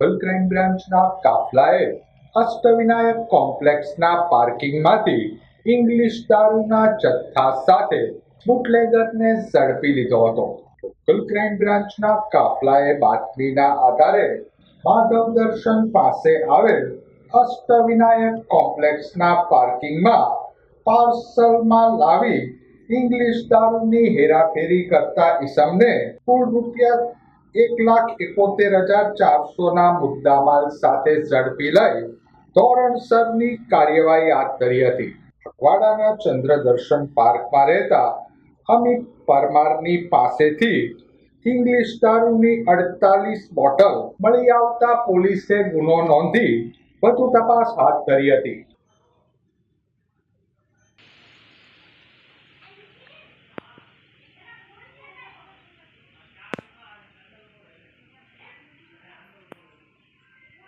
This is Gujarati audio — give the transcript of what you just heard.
લોકલ ક્રાઇમ બ્રાન્ચના કાફલાએ અષ્ટવિનાયક કોમ્પ્લેક્સના પાર્કિંગમાંથી ઇંગ્લિશ દારૂના જથ્થા સાથે બુટલેગરને ઝડપી લીધો હતો. લોકલ ક્રાઇમ બ્રાન્ચના કાફલાએ બાતમીના આધારે માધવ દર્શન પાસે આવેલ અષ્ટવિનાયક કોમ્પ્લેક્સના પાર્કિંગમાં પાર્સલમાં લાવી ઇંગ્લિશ દારૂની હેરાફેરી કરતા ઈસમને કુલ રૂપિયા એક લાખ એકોતેર હજાર ચારસોના મુદ્દામાલ સાથે ઝડપી લઈ ધોરણસરની કાર્યવાહી હાથ ધરી હતી. અકવાડાના ચંદ્રદર્શન પાર્કમાં રહેતા અમિત પરમારની પાસેથી ઇંગ્લિશ દારૂની અડતાલીસ બોટલ મળી આવતા પોલીસે ગુનો નોંધી વધુ તપાસ હાથ ધરી હતી.